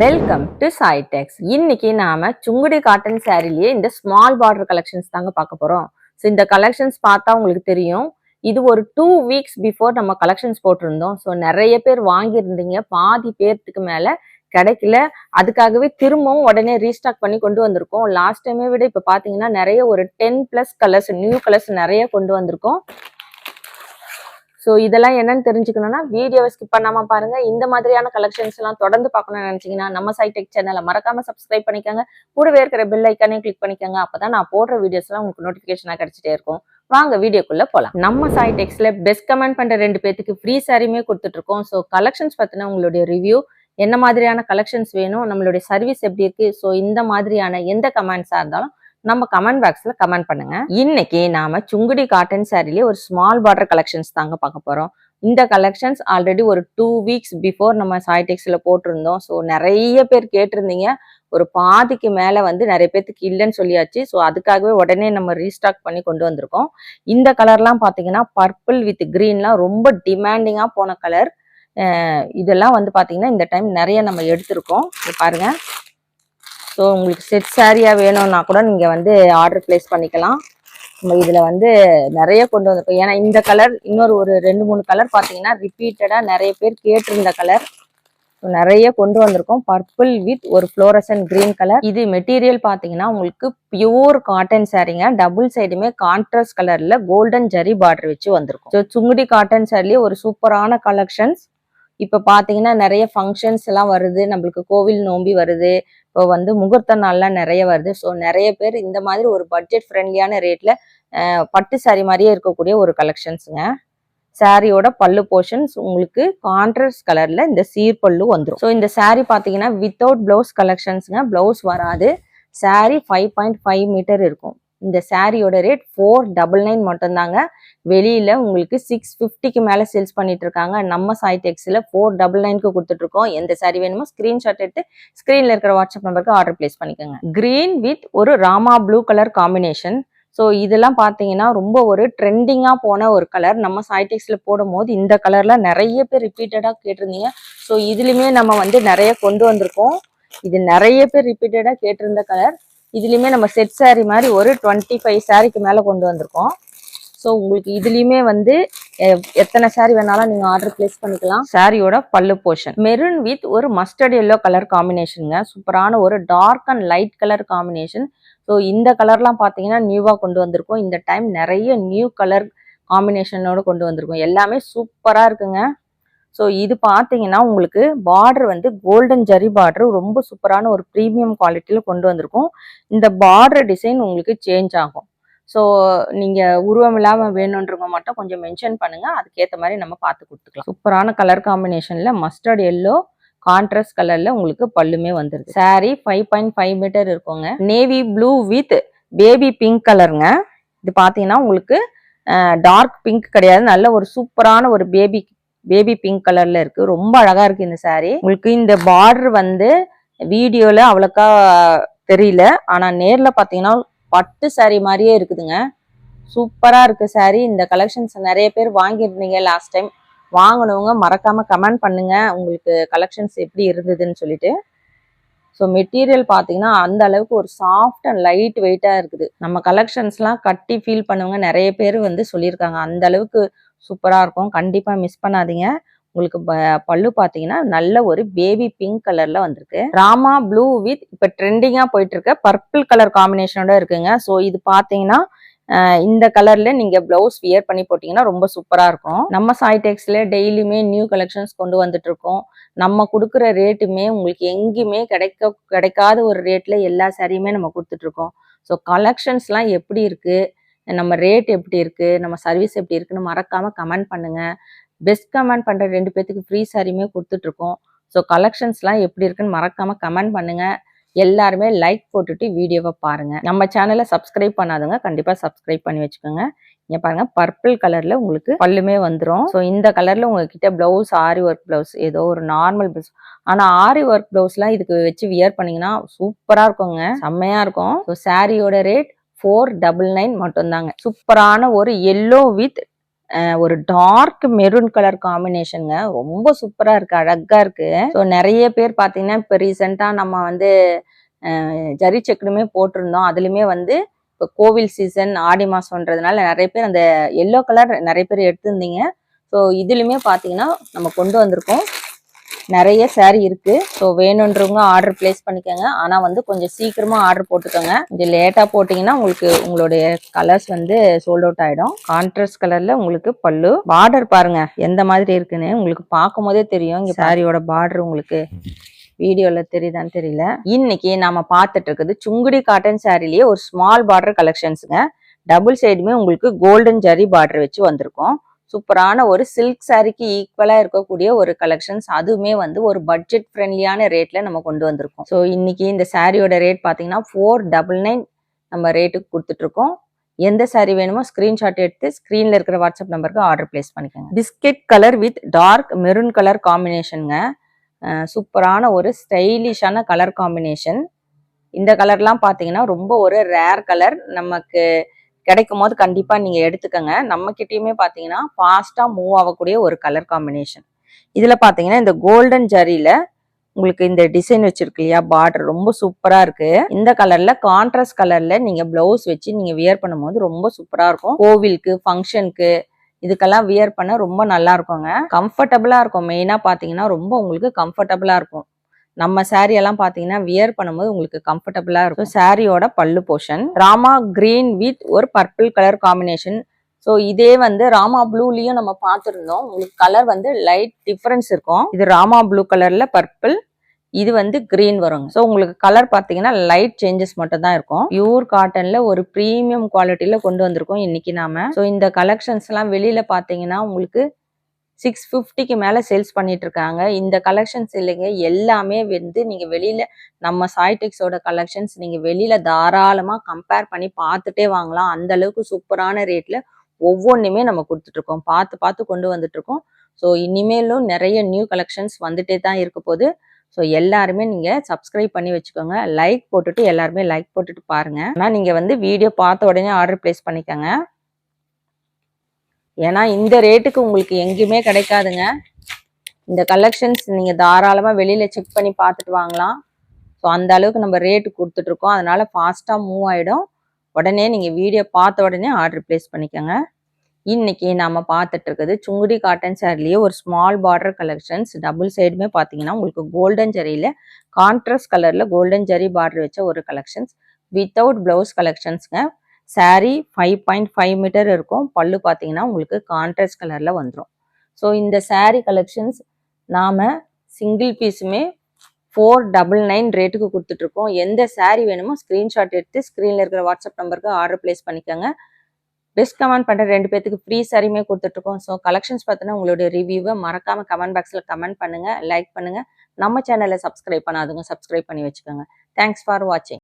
Welcome to சாய்டெக்ஸ் இன்னைக்கு நாம Sungudi cotton சாரிலேயே இந்த ஸ்மால் பார்டர் கலெக்ஷன்ஸ் தாங்க பார்க்க போறோம். ஸோ இந்த கலெக்ஷன்ஸ் பார்த்தா உங்களுக்கு தெரியும். இது ஒரு டூ வீக்ஸ் பிஃபோர் நம்ம கலெக்ஷன்ஸ் போட்டிருந்தோம். ஸோ நிறைய பேர் வாங்கியிருந்தீங்க. பாதி பேர்த்துக்கு மேல கிடைக்கல. அதுக்காகவே திரும்பவும் உடனே ரீஸ்டாக் பண்ணி கொண்டு வந்திருக்கோம். லாஸ்ட் டைமே விட இப்போ பார்த்தீங்கன்னா நிறைய ஒரு ten plus colours new colours நிறைய கொண்டு வந்திருக்கோம். ஸோ இதெல்லாம் என்னன்னு தெரிஞ்சுக்கணும்னா வீடியோவை ஸ்கிப் பண்ணாமல் பாருங்க. இந்த மாதிரியான கலெக்ஷன்ஸ் எல்லாம் தொடர்ந்து பார்க்கணும்னு நினைச்சீங்கன்னா நம்ம சைடெக் சேனலை மறக்காம சப்ஸ்கிரைப் பண்ணிக்கோங்க. கூடவே இருக்கிற பெல் ஐக்கானே கிளிக் பண்ணிக்கோங்க. அப்பதான் நான் போடுற வீடியோஸ் எல்லாம் உங்களுக்கு நோட்டிபிகேஷனா கிடைச்சிட்டே இருக்கும். வாங்க வீடியோக்குள்ள போலாம். நம்ம சைடெக்ஸ்ல பெஸ்ட் கமெண்ட் பண்ற ரெண்டு பேத்துக்கு ஃப்ரீ சாரியுமே கொடுத்துட்டு இருக்கோம். ஸோ கலெக்ஷன்ஸ் பத்தின உங்களுடைய ரிவ்யூ என்ன மாதிரியான கலெக்ஷன்ஸ் வேணும் நம்மளுடைய சர்வீஸ் எப்படி இருக்கு? ஸோ இந்த மாதிரியான எந்த கமெண்ட்ஸா இருந்தாலும் நம்ம கமெண்ட் பாக்ஸ்ல கமெண்ட் பண்ணுங்க. இன்னைக்கு நாம சுங்குடி காட்டன் சாரிலேயே ஒரு ஸ்மால் பார்டர் கலெக்ஷன்ஸ் தாங்க பார்க்க போறோம். இந்த கலெக்ஷன்ஸ் ஆல்ரெடி ஒரு டூ வீக்ஸ் பிஃபோர் நம்ம சாய்டெக்ஸ்ல போட்டிருந்தோம். ஸோ நிறைய பேர் கேட்டிருந்தீங்க. ஒரு பாதிக்கு மேல வந்து நிறைய பேத்துக்கு இல்லைன்னு சொல்லியாச்சு. ஸோ அதுக்காகவே உடனே நம்ம ரீஸ்டாக் பண்ணி கொண்டு வந்திருக்கோம். இந்த கலர்லாம் பார்த்தீங்கன்னா பர்பிள் வித் க்ரீன்லாம் ரொம்ப டிமாண்டிங்கா போன கலர் இதெல்லாம் வந்து பார்த்தீங்கன்னா இந்த டைம் நிறைய நம்ம எடுத்திருக்கோம். பாருங்கள் பாருங்க. ஸோ உங்களுக்கு செட் சாரியாக வேணும்னா கூட நீங்கள் வந்து ஆர்டர் பிளேஸ் பண்ணிக்கலாம். நம்ம இதில் வந்து நிறைய கொண்டு வந்திருக்கோம். ஏன்னா இந்த கலர் இன்னொரு ஒரு ரெண்டு மூணு கலர் பார்த்தீங்கன்னா ரிப்பீட்டடாக நிறைய பேர் கேட்டிருந்த கலர் நிறைய கொண்டு வந்திருக்கோம். பர்பிள் வித் ஒரு ஃப்ளோரசன் கிரீன் கலர் இது மெட்டீரியல் பார்த்தீங்கன்னா உங்களுக்கு பியூர் காட்டன் சாரீங்க டபுள் சைடுமே கான்ட்ராஸ்ட் கலர்ல கோல்டன் ஜரி பார்டர் வச்சு வந்திருக்கும். ஸோ சுங்குடி காட்டன் சாரிலேயே ஒரு சூப்பரான கலெக்ஷன்ஸ் இப்போ பார்த்தீங்கன்னா நிறைய ஃபங்க்ஷன்ஸ் எல்லாம் வருது. நம்மளுக்கு கோவில் நோம்பி வருது. இப்போ வந்து முகூர்த்த நாள்லாம் நிறைய வருது. ஸோ நிறைய பேர் இந்த மாதிரி ஒரு பட்ஜெட் ஃப்ரெண்ட்லியான ரேட்ல பட்டு சாரி மாதிரியே இருக்கக்கூடிய ஒரு கலெக்ஷன்ஸுங்க சாரியோட பல்லு போர்ஷன்ஸ் உங்களுக்கு கான்ட்ராஸ்ட் கலர்ல இந்த சீர் பல்லு வந்துடும் ஸோ இந்த சாரி பார்த்தீங்கன்னா வித்தவுட் பிளவுஸ் கலெக்ஷன்ஸுங்க பிளவுஸ் வராது. Sari five point five metre இருக்கும். இந்த சாரியோட ரேட் ஃபோர் டபுள் நைன் மட்டும்தாங்க. வெளியில உங்களுக்கு சிக்ஸ் ஃபிஃப்டிக்கு மேல சேல்ஸ் பண்ணிட்டு இருக்காங்க நம்ம சாய்டெக்ஸ்ல ஃபோர் டபுள் நைனுக்கு கொடுத்துட்டு இருக்கோம் எந்த சாரி வேணுமோ ஸ்கிரீன்ஷாட் எடுத்து ஸ்கிரீன்ல இருக்கிற வாட்ஸ்அப் நம்பருக்கு ஆர்டர் பிளேஸ் பண்ணிக்கோங்க. கிரீன் வித் ஒரு Rama blue colour combination so இதெல்லாம் பார்த்தீங்கன்னா ரொம்ப ஒரு ட்ரெண்டிங்காக போன ஒரு கலர் நம்ம சாய்டெக்ஸில் போடும் போது இந்த கலரில் நிறைய பேர் ரிப்பீட்டடாக கேட்டிருந்தீங்க. ஸோ இதுலையுமே நம்ம வந்து நிறைய கொண்டு வந்திருக்கோம். இது நிறைய பேர் ரிப்பீட்டடாக கேட்டிருந்த கலர் இதுலையுமே நம்ம செட் saree மாதிரி ஒரு டுவெண்ட்டி ஃபைவ் சாரிக்கு மேலே கொண்டு வந்திருக்கோம். ஸோ உங்களுக்கு இதுலேயுமே வந்து எத்தனை saree வேணாலும் நீங்கள் ஆர்டர் பிளேஸ் பண்ணிக்கலாம். சாரியோட பல்லு போர்ஷன் மெரூன் வித் ஒரு மஸ்டர்ட் எல்லோ கலர் காம்பினேஷனுங்க சூப்பரான ஒரு dark and light colour combination so இந்த கலர்லாம் பார்த்தீங்கன்னா நியூவாக கொண்டு வந்திருக்கோம். இந்த டைம் நிறைய நியூ கலர் காம்பினேஷனோட கொண்டு வந்திருக்கோம். எல்லாமே சூப்பராக இருக்குங்க. ஸோ இது பார்த்தீங்கன்னா உங்களுக்கு பார்டர் வந்து கோல்டன் ஜரி பார்டர் ரொம்ப சூப்பரான ஒரு ப்ரீமியம் குவாலிட்டியில் கொண்டு வந்திருக்கும். இந்த பார்டர் டிசைன் உங்களுக்கு சேஞ்ச் ஆகும். ஸோ நீங்கள் உருவம் இல்லாமல் வேணுன்றவங்க மட்டும் கொஞ்சம் மென்ஷன் பண்ணுங்கள் அதுக்கேற்ற மாதிரி நம்ம பார்த்து கொடுத்துக்கலாம். சூப்பரான கலர் காம்பினேஷனில் மஸ்டர்ட் எல்லோ கான்ட்ராஸ்ட் கலரில் உங்களுக்கு பல்லுமே வந்துருது saree five point five metre இருக்குங்க. Navy blue with baby pink கலருங்க இது பார்த்தீங்கன்னா உங்களுக்கு டார்க் பிங்க் கிடையாது. நல்ல ஒரு சூப்பரான ஒரு பேபி பேபி பிங்க் கலர்ல இருக்கு. ரொம்ப அழகா இருக்கு இந்த சாரீ உங்களுக்கு இந்த பார்டர் வந்து வீடியோல அவ்வளோக்கா தெரியல. ஆனா நேர்ல பாத்தீங்கன்னா பட்டு சாரீ மாதிரியே இருக்குதுங்க. சூப்பரா இருக்கு சாரீ இந்த கலெக்ஷன்ஸ் நிறைய பேர் வாங்கியிருந்தீங்க லாஸ்ட் டைம் வாங்கினவங்க மறக்காம கமெண்ட் பண்ணுங்க. உங்களுக்கு கலெக்ஷன்ஸ் எப்படி இருந்ததுன்னு சொல்லிட்டு. ஸோ மெட்டீரியல் பார்த்தீங்கன்னா அந்த அளவுக்கு ஒரு சாஃப்ட் அண்ட் லைட் வெயிட்டாக இருக்குது. நம்ம கலெக்ஷன்ஸ்லாம் கட்டி ஃபீல் பண்ணவங்க நிறைய பேர் வந்து சொல்லியிருக்காங்க. அந்த அளவுக்கு சூப்பராக இருக்கும். கண்டிப்பாக மிஸ் பண்ணாதீங்க. உங்களுக்கு ப- பல்லு பார்த்தீங்கன்னா நல்ல ஒரு பேபி பிங்க் கலர்ல வந்திருக்கு. ராமா ப்ளூ வித் இப்போ ட்ரெண்டிங்காக போயிட்டு இருக்க பர்பிள் கலர் காம்பினேஷனோட இருக்குங்க. ஸோ இது பார்த்தீங்கன்னா இந்த கலர்ல நீங்க பிளவுஸ் வியர் பண்ணி போட்டீங்கன்னா ரொம்ப சூப்பரா இருக்கும். நம்ம சாய்டெக்ஸ்ல டெய்லியுமே நியூ கலெக்ஷன்ஸ் கொண்டு வந்துட்டு இருக்கோம் நம்ம கொடுக்குற ரேட்டுமே உங்களுக்கு எங்கேயுமே கிடைக்க கிடைக்காத ஒரு ரேட்ல எல்லா சாரியுமே நம்ம கொடுத்துட்டு இருக்கோம் ஸோ கலெக்ஷன்ஸ்லாம் எப்படி இருக்குது நம்ம ரேட் எப்படி இருக்குது நம்ம சர்வீஸ் எப்படி இருக்குன்னு மறக்காமல் கமெண்ட் பண்ணுங்கள் பெஸ்ட் கமெண்ட் பண்ணுற ரெண்டு பேத்துக்கு ஃப்ரீ சாரியுமே கொடுத்துட்ருக்கோம். ஸோ கலெக்ஷன்ஸ்லாம் எப்படி இருக்குன்னு மறக்காமல் கமெண்ட் பண்ணுங்கள் எல்லாருமே லைக் போட்டுட்டு வீடியோவை பாருங்கள் நம்ம சேனலை சப்ஸ்கிரைப் பண்ணாதவங்க கண்டிப்பாக சப்ஸ்கிரைப் பண்ணி வச்சுக்கோங்க. இங்கே பாருங்க பர்பிள் கலரில் உங்களுக்கு பல்லுமே வந்துடும் ஸோ இந்த கலரில் உங்ககிட்ட ப்ளவுஸ் ஆரி ஒர்க் ப்ளவுஸ் ஏதோ ஒரு நார்மல் ப்ளவுஸ் ஆனால் ஆரி ஒர்க் ப்ளவுஸ்லாம் இதுக்கு வச்சு வியர் பண்ணீங்கன்னா சூப்பராக இருக்குங்க. செம்மையாக இருக்கும். ஸோ சாரியோட ரேட் ஃபோர் டபுள் நைன் மட்டும்தாங்க. சூப்பரான ஒரு எல்லோ வித் ஒரு டார்க் மெரூன் கலர் காம்பினேஷனுங்க ரொம்ப சூப்பராக இருக்குது அழகாக இருக்குது ஸோ நிறைய பேர் பார்த்தீங்கன்னா இப்போ ரீசெண்டாக நம்ம வந்து ஜரி செக்குனுமே போட்டிருந்தோம். அதுலேயுமே வந்து இப்போ கோவில் சீசன் ஆடி மாசம்ன்றதுனால நிறைய பேர் அந்த எல்லோ கலர் நிறைய பேர் எடுத்திருந்தீங்க. ஸோ இதுலையுமே பார்த்தீங்கன்னா நம்ம கொண்டு வந்திருக்கோம். நிறைய சேரீ இருக்கு. ஸோ வேணுன்றவங்க ஆர்டர் பிளேஸ் பண்ணிக்கோங்க. ஆனால் வந்து கொஞ்சம் சீக்கிரமா ஆர்டர் போட்டுக்கோங்க. கொஞ்சம் லேட்டாக போட்டீங்கன்னா உங்களுக்கு உங்களுடைய கலர்ஸ் வந்து சோல்ட் அவுட் ஆயிடும். கான்ட்ராஸ்ட் கலர்ல உங்களுக்கு பல்லு. பார்டர் பாருங்க எந்த மாதிரி இருக்குன்னு உங்களுக்கு பார்க்கும் போதே தெரியும். இங்க சாரியோட பார்டர் உங்களுக்கு வீடியோல தெரியுதான்னு தெரியல. இன்னைக்கு நாம பார்த்துட்டு இருக்குது சுங்குடி காட்டன் சாரிலேயே ஒரு ஸ்மால் பார்டர் கலெக்ஷன்ஸுங்க டபுள் சைடுமே உங்களுக்கு கோல்டன் ஜரி பார்டர் வச்சு வந்திருக்கோம். சூப்பரான ஒரு சில்க் சாரிக்கு ஈக்குவலா இருக்கக்கூடிய ஒரு கலெக்ஷன்ஸ் அதுவுமே வந்து ஒரு பட்ஜெட் ஃப்ரெண்ட்லியான ரேட்ல நம்ம கொண்டு வந்திருக்கோம். ஸோ இன்னைக்கு இந்த சாரியோட ரேட் பார்த்தீங்கன்னா ஃபோர் டபுள் நைன் நம்ம ரேட்டுக்கு கொடுத்துட்டு இருக்கோம் எந்த சாரி வேணுமோ ஸ்கிரீன்ஷாட் எடுத்து ஸ்க்ரீனில் இருக்கிற வாட்ஸ்அப் நம்பருக்கு ஆர்டர் பிளேஸ் பண்ணிக்கோங்க. Biscuit colour with dark maroon colour காம்பினேஷனுங்க சூப்பரான ஒரு ஸ்டைலிஷான கலர் காம்பினேஷன் இந்த கலர்லாம் பார்த்தீங்கன்னா ரொம்ப ஒரு ரேர் கலர் நமக்கு கிடைக்கும் போது கண்டிப்பா நீங்க எடுத்துக்கோங்க. நம்ம கிட்டயுமே பாத்தீங்கன்னா ஃபாஸ்டா மூவ் ஆகக்கூடிய ஒரு கலர் காம்பினேஷன் இதுல பாத்தீங்கன்னா இந்த கோல்டன் ஜரியில உங்களுக்கு இந்த டிசைன் வச்சிருக்கு இல்லையா? பார்டர் ரொம்ப சூப்பரா இருக்கு. இந்த கலர்ல கான்ட்ராஸ்ட் கலர்ல நீங்க பிளவுஸ் வச்சு நீங்க வியர் பண்ணும்போது ரொம்ப சூப்பரா இருக்கும். கோவிலுக்கு ஃபங்க்ஷனுக்கு இதுக்கெல்லாம் வியர் பண்ண ரொம்ப நல்லா இருக்குங்க. கம்ஃபர்டபுளா இருக்கும். மெயினா பாத்தீங்கன்னா ரொம்ப உங்களுக்கு கம்ஃபர்டபுளா இருக்கும். நம்ம saree எல்லாம் பார்த்தீங்கன்னா வியர் பண்ணும்போது உங்களுக்கு கம்ஃபர்டபுளாக இருக்கும். சாரியோட பல்லு போர்ஷன் ராமா கிரீன் வித் ஒரு பர்பிள் கலர் காம்பினேஷன் ஸோ இதே வந்து ராமா ப்ளூலையும் நம்ம பார்த்துருந்தோம் உங்களுக்கு கலர் வந்து லைட் டிஃப்ரென்ஸ் இருக்கும். இது ராமா ப்ளூ கலரில் பர்பிள் இது வந்து கிரீன் வருங்க. ஸோ உங்களுக்கு கலர் பார்த்தீங்கன்னா லைட் சேஞ்சஸ் மட்டும் தான் இருக்கும். பியூர் காட்டன்ல ஒரு ப்ரீமியம் குவாலிட்டியில கொண்டு வந்திருக்கோம் இன்னைக்கு நாம. ஸோ இந்த கலெக்ஷன்ஸ் எல்லாம் வெளியில பார்த்தீங்கன்னா உங்களுக்கு சிக்ஸ் ஃபிஃப்டிக்கு மேலே சேல்ஸ் பண்ணிட்டு இருக்காங்க இந்த கலெக்ஷன்ஸ் இல்லைங்க எல்லாமே வந்து நீங்கள் வெளியில நம்ம சாய்டெக்ஸோட கலெக்ஷன்ஸ் நீங்கள் வெளியில தாராளமாக கம்பேர் பண்ணி பார்த்துட்டே வாங்கலாம். அந்த அளவுக்கு சூப்பரான ரேட்ல ஒவ்வொன்றுமே நம்ம கொடுத்துட்டு இருக்கோம் பார்த்து பார்த்து கொண்டு வந்துட்டு இருக்கோம் ஸோ இனிமேலும் நிறைய நியூ கலெக்ஷன்ஸ் வந்துட்டே தான் இருக்க போது ஸோ எல்லாருமே நீங்கள் சப்ஸ்கிரைப் பண்ணி வச்சுக்கோங்க. லைக் போட்டுட்டு எல்லாருமே லைக் போட்டுட்டு பாருங்க. ஆனால் நீங்கள் வந்து வீடியோ பார்த்த உடனே ஆர்டர் பிளேஸ் பண்ணிக்கோங்க. ஏன்னா இந்த ரேட்டுக்கு உங்களுக்கு எங்கேயுமே கிடைக்காதுங்க. இந்த கலெக்ஷன்ஸ் நீங்கள் தாராளமாக வெளியில் செக் பண்ணி பார்த்துட்டு வாங்கலாம். ஸோ அந்த அளவுக்கு நம்ம ரேட்டு கொடுத்துட்ருக்கோம் அதனால் அதனால மூவ் ஆகிடும் உடனே நீங்கள் வீடியோ பார்த்த உடனே ஆர்டர் பிளேஸ் பண்ணிக்கோங்க. இன்னைக்கு நாம பார்த்துட்டு இருக்குது சுங்குடி காட்டன் சாரிலேயே ஒரு ஸ்மால் பார்டர் கலெக்ஷன்ஸ் டபுள் சைடுமே பார்த்தீங்கன்னா உங்களுக்கு கோல்டன் ஜரியில கான்ட்ராஸ்ட் கலர்ல கோல்டன் ஜரி பார்டர் வச்ச ஒரு கலெக்ஷன்ஸ் வித்தவுட் பிளவுஸ் கலெக்ஷன்ஸ்ங்க saree five point five metre இருக்கும். பல்லு பார்த்தீங்கன்னா உங்களுக்கு கான்ட்ராஸ்ட் கலரில் வந்துடும் ஸோ இந்த சாரீ கலெக்ஷன்ஸ் நாம் சிங்கிள் பீஸுமே ஃபோர் டபுள் நைன் ரேட்டுக்கு கொடுத்துட்ருக்கோம். எந்த சாரீ வேணுமோ ஸ்க்ரீன்ஷாட் எடுத்து ஸ்க்ரீனில் இருக்கிற வாட்ஸ்அப் நம்பருக்கு ஆர்டர் பிளேஸ் பண்ணிக்கோங்க. பெஸ்ட் கமெண்ட் பண்ணுற ரெண்டு பேத்துக்கு ஃப்ரீ சாரியுமே கொடுத்துட்ருக்கோம். ஸோ கலெக்ஷன்ஸ் பார்த்தீங்கன்னா உங்களுடைய ரிவ்யூவை மறக்காமல் கமெண்ட் பாக்ஸில் கமெண்ட் பண்ணுங்க லைக் பண்ணுங்கள் நம்ம சேனலை சப்ஸ்கிரைப் பண்ணாதுங்க சப்ஸ்கிரைப் பண்ணி வச்சுக்கோங்க. தேங்க்ஸ் ஃபார் வாட்சிங்